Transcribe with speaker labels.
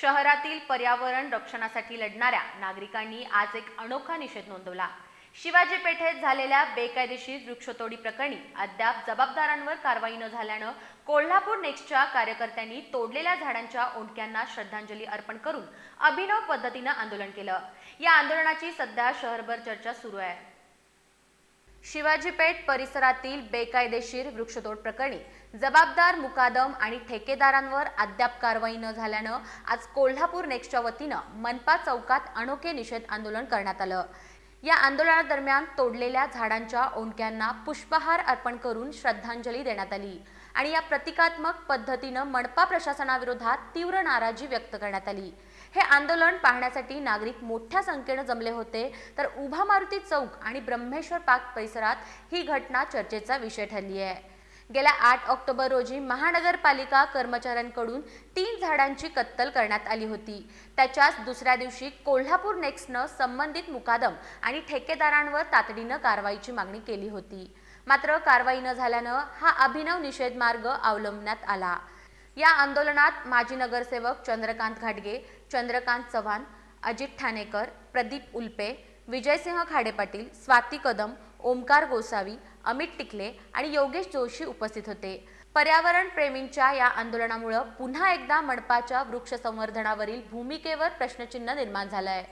Speaker 1: शहरातील पर्यावरण रक्षणासाठी लढणाऱ्या नागरिकांनी आज एक अनोखा निषेध नोंदवला. शिवाजी पेठेत झालेल्या बेकायदेशीर वृक्षतोडी प्रकरणी अद्याप जबाबदारांवर कारवाई न झाल्यानं कोल्हापूर नेक्स्टच्या कार्यकर्त्यांनी तोडलेल्या झाडांच्या ओंडक्यांना श्रद्धांजली अर्पण करून अभिनव पद्धतीनं आंदोलन केलं. या आंदोलनाची सध्या शहरभर चर्चा सुरू आहे. शिवाजीपेठ परिसरातील बेकायदेशीर वृक्षतोड प्रकरणी जबाबदार मुकादम आणि ठेकेदारांवर अद्याप कारवाई न झाल्यानं आज कोल्हापूर नेक्स्टच्या वतीनं मनपा चौकात अनोखे निषेध आंदोलन करण्यात आलं. या आंदोलनादरम्यान तोडलेल्या झाडांच्या ओंडक्यांना पुष्पहार अर्पण करून श्रद्धांजली देण्यात आली. आणि या प्रतिकात्मक पद्धतीनं मनपा प्रशासनाविरोधात तीव्र नाराजी व्यक्त करण्यात आली. हे आंदोलन पाहण्यासाठी नागरिक मोठ्या संख्येनं जमले होते तर उभा मारुती चौक आणि ब्रह्मेश्वर पार्क परिसरात ही घटना चर्चेचा विषय ठरली आहे गेल्या आठ ऑक्टोबर रोजी महानगरपालिका कर्मचाऱ्यांकडून तीन झाडांची कत्तल करण्यात आली होती. त्याच्याच दुसऱ्या दिवशी कोल्हापूर नेक्स्टनं संबंधित मुकादम आणि ठेकेदारांवर तातडीनं कारवाईची मागणी केली होती. मात्र कारवाई न झाल्यानं हा अभिनव निषेध मार्ग अवलंबण्यात आला. या आंदोलनात माजी नगरसेवक चंद्रकांत घाटगे चंद्रकांत चव्हाण अजित ठाणेकर प्रदीप उल्पे विजयसिंह खाडेपाटील स्वाती कदम ओमकार गोसावी अमित टिकले आणि योगेश जोशी उपस्थित होते. पर्यावरण प्रेमींच्या या आंदोलनामुळं पुन्हा एकदा मनपाच्या वृक्ष संवर्धनावरील भूमिकेवर प्रश्नचिन्ह निर्माण झालंय.